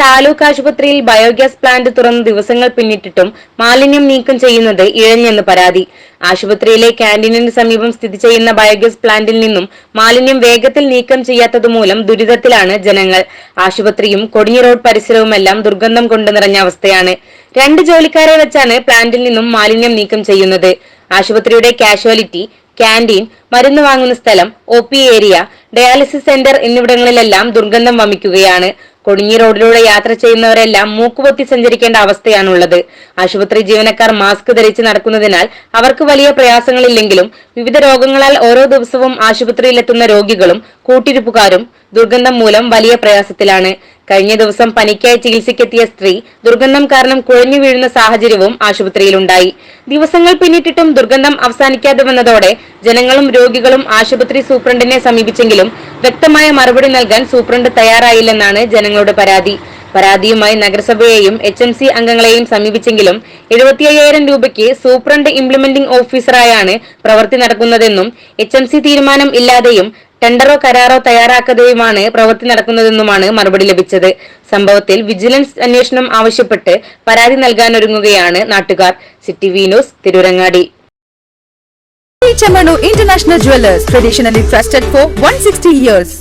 താലൂക്ക് ആശുപത്രിയിൽ biogas plant തുറന്ന് ദിവസങ്ങൾ പിന്നിട്ടിട്ടും മാലിന്യം നീക്കം ചെയ്യുന്നത് ഇഴഞ്ഞെന്ന് പരാതി. ആശുപത്രിയിലെ ക്യാന്റീനിന് സമീപം സ്ഥിതി ചെയ്യുന്ന ബയോഗ്യാസ് പ്ലാന്റിൽ നിന്നും മാലിന്യം വേഗത്തിൽ നീക്കം ചെയ്യാത്തതുമൂലം ദുരിതത്തിലാണ് ജനങ്ങൾ. ആശുപത്രിയും കൊടിഞ്ഞി റോഡ് പരിസരവുമെല്ലാം ദുർഗന്ധം കൊണ്ട് നിറഞ്ഞ അവസ്ഥയാണ്. രണ്ട് ജോലിക്കാരെ വെച്ചാണ് പ്ലാന്റിൽ നിന്നും മാലിന്യം നീക്കം ചെയ്യുന്നത്. ആശുപത്രിയുടെ കാഷ്വാലിറ്റി ക്യാന്റീൻ മരുന്ന് വാങ്ങുന്ന സ്ഥലം ഒ ഏരിയ ഡയാലിസിസ് സെന്റർ എന്നിവിടങ്ങളിലെല്ലാം ദുർഗന്ധം വമിക്കുകയാണ്. കൊടിഞ്ഞി റോഡിലൂടെ യാത്ര ചെയ്യുന്നവരെല്ലാം മൂക്കുപൊത്തി സഞ്ചരിക്കേണ്ട അവസ്ഥയാണുള്ളത്. ആശുപത്രി ജീവനക്കാർ മാസ്ക് ധരിച്ച് നടക്കുന്നതിനാൽ അവർക്ക് വലിയ പ്രയാസങ്ങളില്ലെങ്കിലും വിവിധ രോഗങ്ങളാൽ ഓരോ ദിവസവും ആശുപത്രിയിലെത്തുന്ന രോഗികളും കൂട്ടിരിപ്പുകാരും ദുർഗന്ധം മൂലം വലിയ പ്രയാസത്തിലാണ്. കഴിഞ്ഞ ദിവസം പനിക്കായി ചികിത്സയ്ക്കെത്തിയ സ്ത്രീ ദുർഗന്ധം കാരണം കുഴഞ്ഞു വീഴുന്ന സാഹചര്യവും ആശുപത്രിയിലുണ്ടായി. ദിവസങ്ങൾ പിന്നിട്ടിട്ടും ദുർഗന്ധം അവസാനിക്കാതെ വന്നതോടെ ജനങ്ങളും രോഗികളും ആശുപത്രി സൂപ്രണ്ടിനെ സമീപിച്ചെങ്കിലും വ്യക്തമായ മറുപടി നൽകാൻ സൂപ്രണ്ട് തയ്യാറായില്ലെന്നാണ് ജനങ്ങളുടെ പരാതി. പരാതിയുമായി നഗരസഭയെയും എച്ച് എം സി അംഗങ്ങളെയും സമീപിച്ചെങ്കിലും എഴുപത്തി അയ്യായിരം രൂപയ്ക്ക് സൂപ്രണ്ട് ഇംപ്ലിമെന്റിംഗ് ഓഫീസറായാണ് പ്രവൃത്തി നടക്കുന്നതെന്നും എച്ച് എം സി തീരുമാനം ഇല്ലാതെയും ടെണ്ടറോ കരാറോ തയ്യാറാക്കാതെയുമാണ് പ്രവൃത്തി നടക്കുന്നതെന്നുമാണ് മറുപടി ലഭിച്ചത്. സംഭവത്തിൽ വിജിലൻസ് അന്വേഷണം ആവശ്യപ്പെട്ട് പരാതി നൽകാനൊരുങ്ങുകയാണ് നാട്ടുകാർ. City V news Tirurangadi. International Jewelers, traditionally trusted for 160 years.